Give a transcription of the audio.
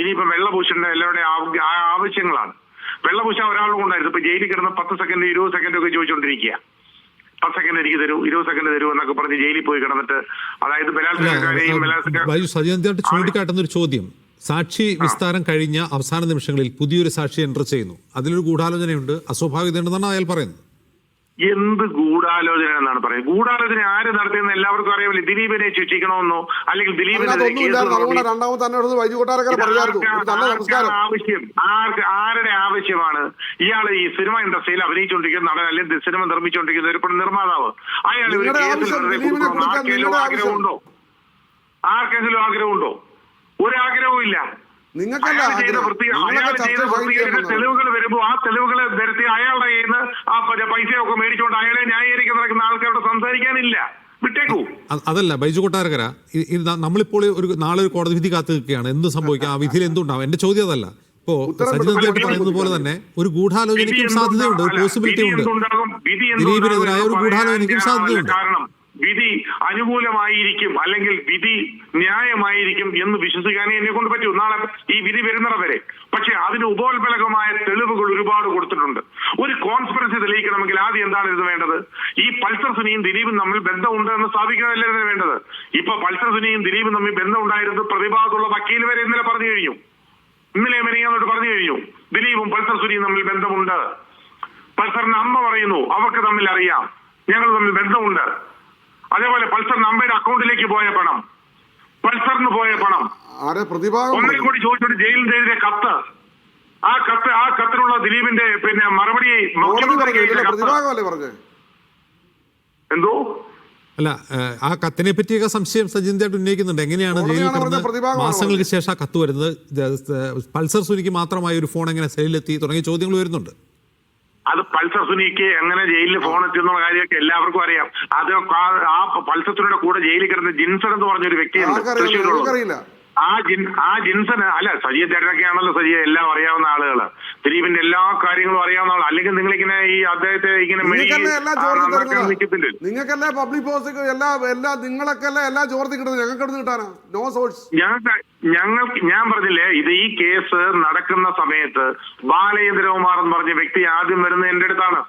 ഇനിയിപ്പോ വെള്ളപൂശേണ്ട എല്ലാവരുടെയും ആവശ്യങ്ങളാണ്. വെള്ള ആവശ്യങ്ങളാണ് വെള്ളപൂശാൻ ഒരാളും ഉണ്ടായിരുന്നു. ഇപ്പൊ ജയിലിൽ കിടന്ന് പത്ത് സെക്കൻഡ് ഇരുപത് സെക്കൻഡ് ഒക്കെ ചോദിച്ചുകൊണ്ടിരിക്കുക. പത്ത് സെക്കൻഡ് എനിക്ക് തരൂ ഇരുപത് സെക്കൻഡ് തരൂ എന്നൊക്കെ പറഞ്ഞ് ജയിലിൽ പോയി കിടന്നിട്ട് അതായത് ബലാത്സംഗക്കാരെയും ബലാത്സംഗ ചൂണ്ടിക്കാട്ടുന്ന ഒരു ചോദ്യം. സാക്ഷി വിസ്താരം കഴിഞ്ഞ അവസാന നിമിഷങ്ങളിൽ പുതിയൊരു സാക്ഷി എന്റർ ചെയ്യുന്നു. അതിലൊരു ഗൂഢാലോചനയുണ്ട്. അസ്വാഭാവികതയുണ്ടെന്നാണ് അയാൾ പറയുന്നത്. എന്ത് ഗൂഢാലോചന എന്നാണ് പറയുന്നത് ഗൂഢാലോചന ആര് നടത്തിയെന്ന് എല്ലാവർക്കും അറിയാമല്ലോ. ദിലീപിനെ ശിക്ഷിക്കണമെന്നോ അല്ലെങ്കിൽ ദിലീപിനെ ആവശ്യം? ആർക്ക് ആരുടെ ആവശ്യമാണ്? ഇയാൾ ഈ സിനിമ ഇൻഡസ്ട്രിയിൽ അഭിനയിച്ചുകൊണ്ടിരിക്കുന്ന നടൻ അല്ലെങ്കിൽ സിനിമ നിർമ്മിച്ചുകൊണ്ടിരിക്കുന്ന ഒരു നിർമ്മാതാവ്. അയാൾ ഒരു കേസിൽ. ആഗ്രഹമുണ്ടോ? ആർക്കെങ്കിലും ആഗ്രഹമുണ്ടോ? ഒരാഗ്രഹവും ഇല്ല നിങ്ങൾക്കല്ല തെളിവുകൾ വരുമ്പോൾ ആ അയാളുടെ കയ്യിൽ നിന്ന് ആ പൈസയൊക്കെ മേടിച്ചുകൊണ്ട് അയാളെ ന്യായീകരിക്കാൻ നടക്കുന്ന ആൾക്കാരോട് സംസാരിക്കാനില്ല. വിട്ടേക്കൂ. അതല്ല ബൈജു കൊട്ടാരക്കര നമ്മളിപ്പോൾ ഒരു നാളെ ഒരു കോടതി വിധി കാത്തു നിൽക്കുകയാണ് എന്ത് സംഭവിക്കാം? ആ വിധിയിൽ എന്തുണ്ടാവും? എന്റെ ചോദ്യം അതല്ല. ഇപ്പോ പറയുന്നത് പോലെ തന്നെ ഒരു ഗൂഢാലോചനയ്ക്കും സാധ്യതയുണ്ട് ഒരു പോസിബിലിറ്റി ഉണ്ട്. വിധി ദിലീപിനെതിരായ ഒരു ഗൂഢാലോചനയ്ക്കും സാധ്യതയുണ്ട്. കാരണം. വിധി അനുകൂലമായിരിക്കും അല്ലെങ്കിൽ വിധി ന്യായമായിരിക്കും എന്ന് വിശ്വസിക്കാനേ എന്നെ കൊണ്ട് പറ്റൂ. നാളെ ഈ വിധി വരുന്നത് വരെ. പക്ഷെ അതിന് ഉപോത്ബലകമായ തെളിവുകൾ ഒരുപാട് കൊടുത്തിട്ടുണ്ട്. ഒരു കോൺഫറൻസ് തെളിയിക്കണമെങ്കിൽ ആദ്യം എന്താണ് ഇത് വേണ്ടത്? ഈ പൾസർ സുനിയും ദിലീപും തമ്മിൽ ബന്ധമുണ്ട് എന്ന് സ്ഥാപിക്കാനല്ലേ ഇതിന് വേണ്ടത്? ഇപ്പൊ പൾസർ സുനിയും ദിലീപും തമ്മിൽ ബന്ധമുണ്ടായിരുന്നത് പ്രതിഭാഗത്തുള്ള വക്കീൽ വരെ ഇന്നലെ പറഞ്ഞു കഴിഞ്ഞു. ഇന്നലെ മെനിയാന്നോട്ട് പറഞ്ഞു കഴിഞ്ഞു. ദിലീപും പൾസർ സുനിയും തമ്മിൽ ബന്ധമുണ്ട്. പൾസറിന്റെ അമ്മ പറയുന്നു അവർക്ക് തമ്മിൽ അറിയാം. ഞങ്ങൾ തമ്മിൽ ബന്ധമുണ്ട്. അതേപോലെ പൾസർ അമ്മയുടെ അക്കൗണ്ടിലേക്ക് പോയ പണം. പൾസറിന് പോയ പണം. ഒന്നിൽ കൂടി. ചോദിച്ചിട്ട് ജയിലിൽ എഴുതിയ കത്ത്. ആ കത്ത് ആ കത്തിനുള്ള ദിലീപിന്റെ പിന്നെ മറുപടി എന്തോ? അല്ല ആ കത്തിനെ പറ്റിയൊക്കെ സംശയം സജിന്ദായിട്ട് ഉന്നയിക്കുന്നുണ്ട്. എങ്ങനെയാണ് കോടതിയാണ് ജയിലിൽ കിടന്ന് മാസങ്ങൾക്ക് ശേഷം ആ കത്ത് വരുന്നത്? പൾസർ സുനിക്ക് മാത്രമായി ഒരു ഫോൺ എങ്ങനെ സെയിലെത്തി തുടങ്ങിയ ചോദ്യങ്ങൾ വരുന്നുണ്ട്. അത് പൾസർ സുനിക്ക് എങ്ങനെ ജയിലിൽ ഫോൺ എത്തിയെന്നുള്ള കാര്യമൊക്കെ എല്ലാവർക്കും അറിയാം. അത് ആ- പൾസർ സുനിയുടെ കൂടെ ജയിലിൽ കിടന്ന ജിൻസൺ എന്ന് പറഞ്ഞൊരു വ്യക്തിയുണ്ട്. തൃശ്ശൂരിലുള്ള തൃശ്ശൂരുള്ളത് ആ ജിൻ ആ ജിൻസന് അല്ല സജിയ ആണല്ലോ സജിയ എല്ലാം അറിയാവുന്ന ആളുകൾ. ദിലീപിന്റെ എല്ലാ കാര്യങ്ങളും അറിയാവുന്ന ആൾ അല്ലെങ്കിൽ നിങ്ങൾ ഇങ്ങനെ ഈ അദ്ദേഹത്തെ ഇങ്ങനെ നിങ്ങൾക്കല്ലേ പബ്ലിക് പോസ്റ്റ് എല്ലാ എല്ലാ നിങ്ങളൊക്കെല്ലാം എല്ലാം ചോർത്തി കിട്ടുന്നത് ഞങ്ങൾക്ക് എടുത്ത് കിട്ടാനാ? നോ സോഴ്സ് ഞങ്ങൾക്ക് ഞങ്ങൾക്ക് ഞാൻ പറഞ്ഞില്ലേ ഇത് ഈ കേസ് നടക്കുന്ന സമയത്ത് ബാലചന്ദ്രകുമാർ എന്ന് പറഞ്ഞ വ്യക്തി ആദ്യം വരുന്നത് എന്റെ അടുത്താണ്.